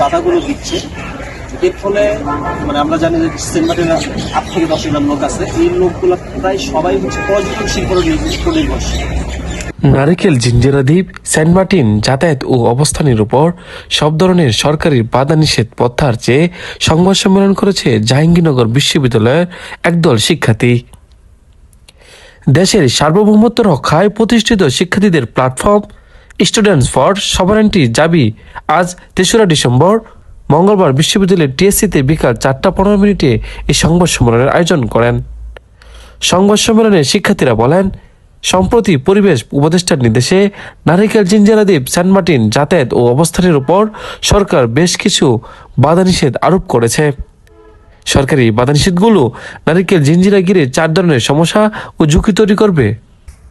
বাধাগুলো দিচ্ছে, এর ফলে মানে আমরা জানি যে সেন্ট মার্টিনের আট থেকে দশ গ্রাম লোক আছে। এই লোকগুলো প্রায় সবাই হচ্ছে পর্যটন শিল্প নির্ভরশীল নারিকেল, জিঞ্জিরা দ্বীপ, সেন্ট মার্টিন, যাতায়াত ও অবস্থানের উপর সব ধরনের সরকারি বাধা নিষেধ প্রত্যাহার চেয়ে সংবাদ সম্মেলন করেছে জাহাঙ্গীরনগর বিশ্ববিদ্যালয়ের একদল শিক্ষার্থী। দেশের সার্বভৌমত্ব রক্ষায় প্রতিষ্ঠিত শিক্ষার্থীদের platform students for sovereignty Jabi. আজ তেসরা ডিসেম্বর, মঙ্গলবার বিশ্ববিদ্যালয়ের টিএসসিতে বিকাল চারটা পনেরো মিনিটে এই সংবাদ সম্মেলনের আয়োজন করেন। সংবাদ সম্মেলনে শিক্ষার্থীরা বলেন, সম্প্রতি পরিবেশ উপদেষ্টার নির্দেশে নারিকেল, জিঞ্জারা দ্বীপ, সেন্ট মার্টিন যাতায়াত ও অবস্থানের উপর সরকার বেশ কিছু বাধা নিষেধ আরোপ করেছে। সরকারি বাধা নিষেধগুলো নারিকেল, জিঞ্জিরা ঘিরে চার ধরনের সমস্যা ও ঝুঁকি তৈরি করবে।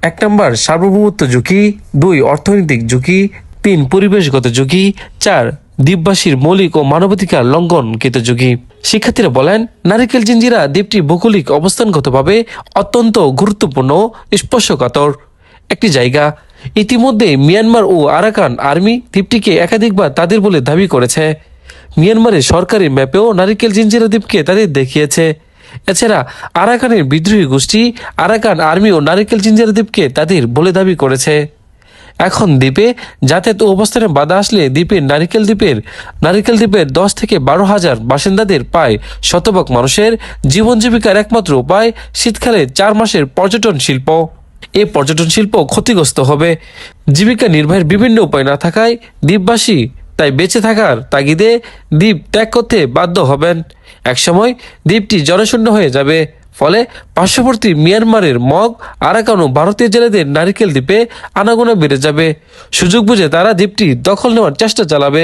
এক নম্বর, সার্বভৌমত্ব ঝুঁকি। দুই, অর্থনৈতিক ঝুঁকি। তিন, পরিবেশগত ঝুঁকি। চার, দ্বীপবাসীর মৌলিক ও মানবাধিকার লঙ্ঘনকৃত ঝুঁকি। শিক্ষার্থীরা বলেন, নারিকেল জিঞ্জিরা দ্বীপটি ভৌগোলিক অবস্থানগতভাবে অত্যন্ত গুরুত্বপূর্ণ স্পর্শকাতর একটি জায়গা। ইতিমধ্যে মিয়ানমার ও আরাকান আর্মি দ্বীপটিকে একাধিকবার তাদের বলে দাবি করেছে। মিয়ানমারের সরকারি ম্যাপেও নারিকেল জিঞ্জিরা দ্বীপকে তাদের দেখিয়েছে। এছাড়া আরাকানের বিদ্রোহী গোষ্ঠী আরাকান আর্মি ও নারিকেল জিঞ্জিরা দ্বীপকে তাদের বলে দাবি করেছে। এখন দ্বীপে যাতায়াত অবস্থানে বাধা আসলে দ্বীপের নারিকেল দ্বীপের নারিকেল দ্বীপের দশ থেকে বারো হাজার বাসিন্দাদের প্রায় শতভাগ মানুষের জীবন জীবিকার একমাত্র উপায় শীতকালে চার মাসের পর্যটন শিল্প। এ পর্যটন শিল্প ক্ষতিগ্রস্ত হবে। জীবিকা নির্বাহের বিভিন্ন উপায় না থাকায় দ্বীপবাসী তাই বেঁচে থাকার তাগিদে দ্বীপ ত্যাগ করতে বাধ্য হবেন। একসময় দ্বীপটি জনশূন্য হয়ে যাবে, ফলে পার্শ্ববর্তী মিয়ানমারের মগ, আরাকানো ভারতীয় জেলেদের নারিকেল দ্বীপে আনাগোনা বেড়ে যাবে। সুযোগ বুঝে তারা দ্বীপটি দখল নেওয়ার চেষ্টা চালাবে।